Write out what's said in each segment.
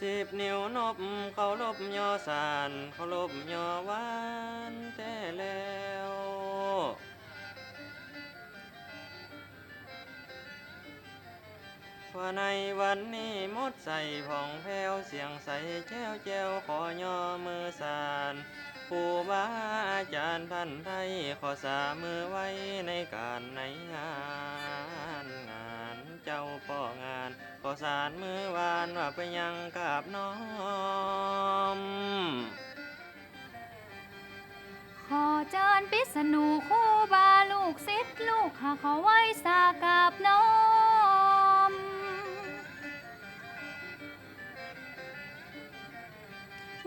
สิบนิ้วนบเขาลบยอสานเขาลบยอวานแต่แล้วว่าในวันนี้มดใส่ผ่องแผ้วเสียงใสแจ้วแจ้วขอย่อมือสานผู้บาอาจารย์ท่านไทยขอสามือไว้ในการในงาน งานเจ้าป่องาน ขอสารมือวานว่าไปยังกับน้อม ขอเจิญปิษณุคู่บาลูกศิษย์ลูกหาขอไว้สากับน้อม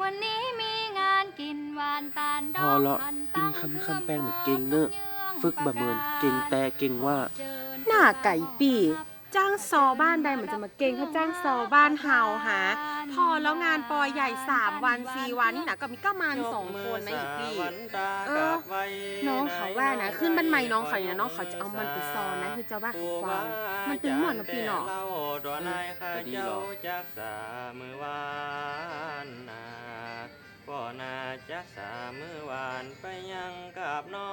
วันนี้มีงานกินหวานตาลดพออกละพันกินคำคำแป้งเหมือนเก่งเนอะ ฝึกบะเมินเก่งแต่เก่งว่า หน้าไก่ปี่ จ้างซอบ้านใดเหมือนจะมาเก่งเขาจ้างซอบ้านเฮาหา พอแล้วงานปอยใหญ่3วัน4วันนี่นะก็มีก็มานสองคนนะอีกพี่เออน้องเขาว่านะ ขึ้นบ้านใหม่น้องเขาเนี่ยน้องเขาจะเอามันไปซอนนะคือเจ้าบ้านเขาฟังมันเป็นหมอนนะพี่เนาะตัวนายข้าก็ดีเจ้าหรอกจักษามือวานนาพ่อนาจักษามือวานไปยังกับน้อ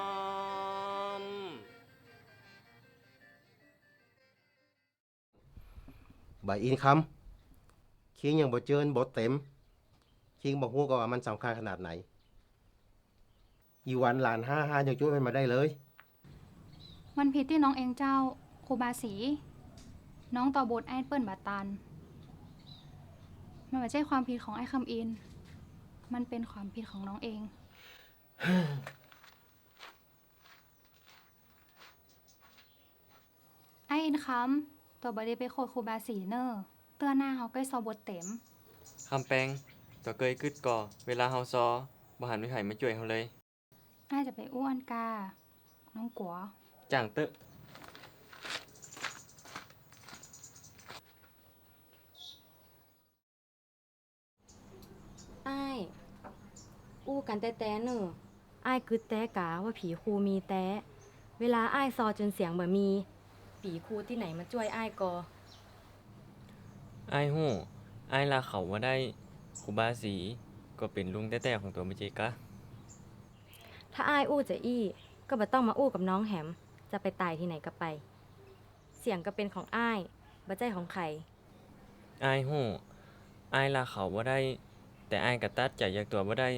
ม ใบอินคำคิงยังบ่เจินบ่เต็ม คิงบอกฮู้ก็ว่ามันสำคัญขนาดไหน อีวันหลานห้าห้ายังช่วยมันมาได้เลย มันผิดที่น้องเองเจ้าครูบาสีน้องต่อบทไอ้เปิ้ลบาตัน มันไม่ใช่ความผิดของไอ้คำอิน มันเป็นความผิดของน้องเอง ไอ้อินคำ ตัวบไดีไปโคดครูบาสีเนอร์เตื้อหน้าเขาใกล้ซอบทเต็ม คำแปลงตัวเกยกึดก่อ เวลาเฮาซอบ่หันไปไห้มาช่วยเฮาเลยน่าจะไปอ้วนกา น้องกัวจ้างเตอะอ้ายอู้กันแต่แต่เนอะอ้ายคือแต่กาว่าผีครูมีแต่ เวลาอ้ายซอจนเสียงบ่มี ผีครูที่ไหนมาช่วยอ้ายกอไอ้ายฮู้ไอ้ายลาเขาว่าได้ครูบาสีก็เป็นลุงแต้ๆของตัวมิจิกะถ้าอ้ายอู้จะอี้ ก็บ่ต้องมาอู้กับน้องแหม จะไปตายที่ไหนก็ไป เสียงก็เป็นของอ้ายบ่ใจของใคร ไอ้ายฮู้ไอ้ายลาเขาว่าได้ แต่ไอ้ายกะตัดใจอยากตัวว่าได้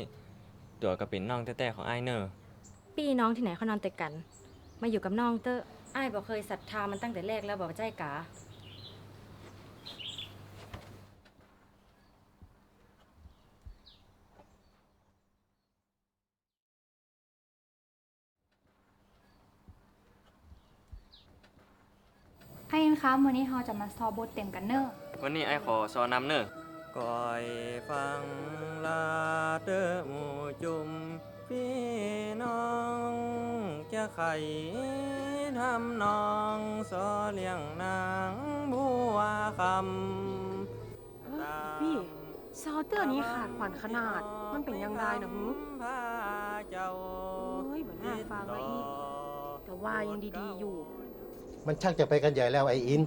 ตัวก็เป็นน้องแต้ๆของไอ้ายเนอพี่น้องที่ไหนเขานอนแต่กัน มาอยู่กับน้องเตอะ อ้ายบ่เคยศรัทธามันตั้งแต่แรกแล้วบ่ใจกาไอ้อินคำวันนี้เราจะมาซอบทเต็มกันเนอร์วันนี้ไอ้ขอสอนำเนอะก่อยฟังลาเดอหมูจุมพี่น้องจะไข ทำนองสอเลี้ยงนางบัวคำพี่ซอเตอร์นี้ขาดขวัญขนาด มันเป็นยังไงนะฮึพาเจ้าโอ้ยเหมือนน่าฟังเลยอีกแต่ว่ายังดีๆอยู่ มันชักจะไปกันใหญ่แล้วไอ้อิน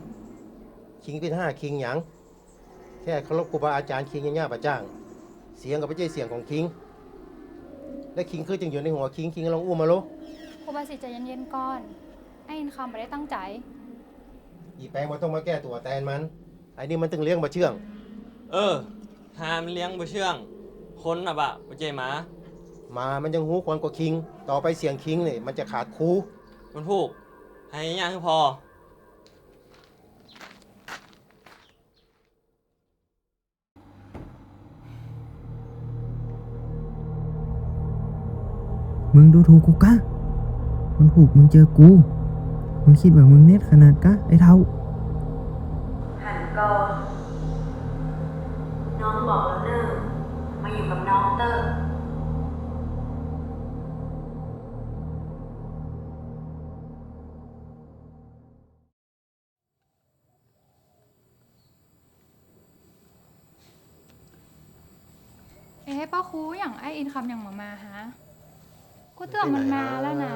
คิงเป็นห้าคิงหยังแค่เคารพครูบาอาจารย์คิงยังย่าประจ้าง เสียงก็ไม่ใช่เสียงของคิง และคิงคือจึงอยู่ในหัวคิงคิงลองอู้มาโลครูบาสิใจเย็นๆก่อน ไอ้อินคำไม่ได้ตั้งใจ อีแปลงมาต้องมาแก้ตัวแทนมัน ไอ้นี่มันตึงเลี้ยงมาเชื่อง เออ หามเลี้ยงบ่เชื่อง คนน่ะบะบ่เจหมามามันยังหูควรกว่าคิง ต่อไปเสียงคิงนี่มันจะขาดครูมันพูก ให้ย่างคือพอ มึงดูถูกกูกะ มันผูกมึงเจอกู มึงคิดว่ามึงเน็ตขนาดกะไอ้เท่าหันก็ น้องบอกแล้วเนอะมาอยู่กับน้องเตอร์เอ๊ะป้าครูอย่างไอ้อินคำอย่างมามาฮะ กูเตือนมันมาแล้วนะ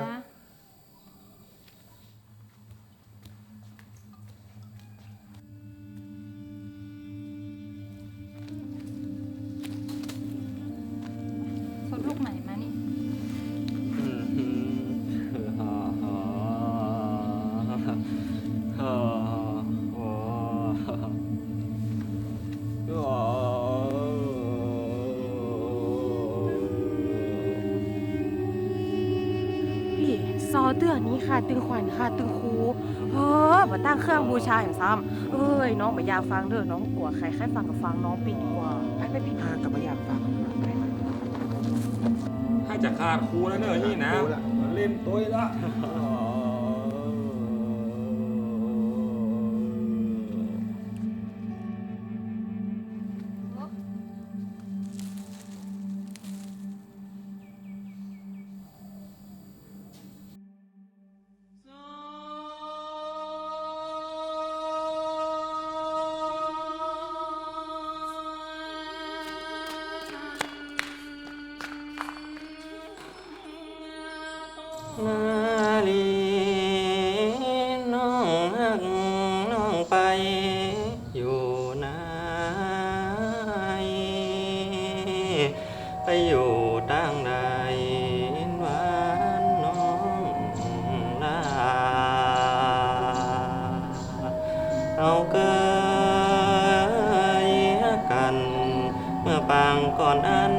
เตือนนี้ค่ะ ตึงขวัญค่ะ ตึงครูเฮ้อมาตั้งเครื่องบูชาอย่างซ้ำเอ้ยน้องไม่อยากฟังเด้อน้องกลัวใครใครฟังก็ฟังน้องปิดดีกว่าไปไปปิดหากับไม่อยากฟังให้จะขาดครูแล้วเนอะนี่นะครูละมาเล่นตัวละ นาลีน้องหักน้องไปอยู่ไหนไปอยู่ตั้งใดหวานน้องลาเอาเกยกัน เมื่อปางก่อนอัน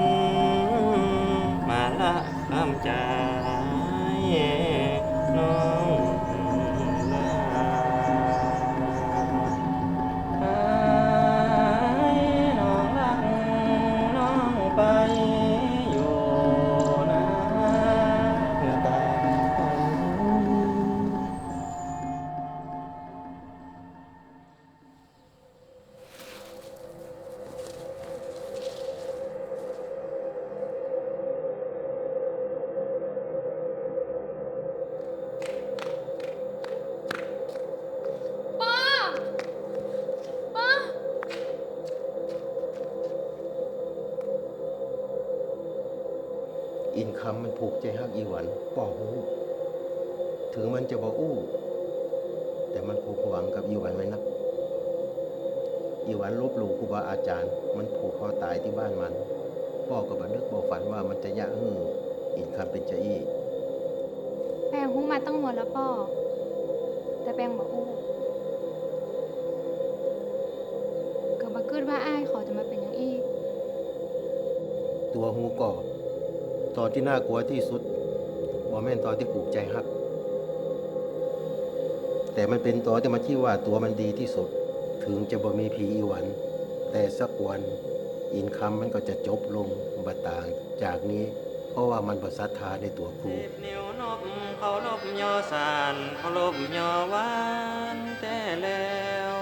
อินคำมันผูกใจฮักอีหวันป่อหูถึงมันจะบ่อู้ แต่มันผูกหวังกับอีหวันไว้นักอีหวันลบหลู่ครูบาอาจารย์ มันผูกคอตายที่บ้านมันพ่อก็บันนึกบ่ฝันว่ามันจะยะฮืออินคำเป็นเจ้าอี้แปลงหูมาตั้งหมดแล้วป้อแต่แปลงบอกอู้ก็บักเกิดว่าอ้ายเขาจะมาเป็นอย่างอีกตัวหูก่อ ตอนที่น่ากลัวที่สุดบอแม่นตอนที่ผูกใจฮัก แต่มันเป็นตอนที่มาที่ว่าตัวมันดีที่สุด ถึงจะบ่มีผีอีหวัน แต่สักวันอินคัมมันก็จะจบลงบัต่างจากนี้ เพราะว่ามันประสัทธาในตัวครูนิ้วนบเขาลบยอสานเขาลบยอวานแต่แล้ว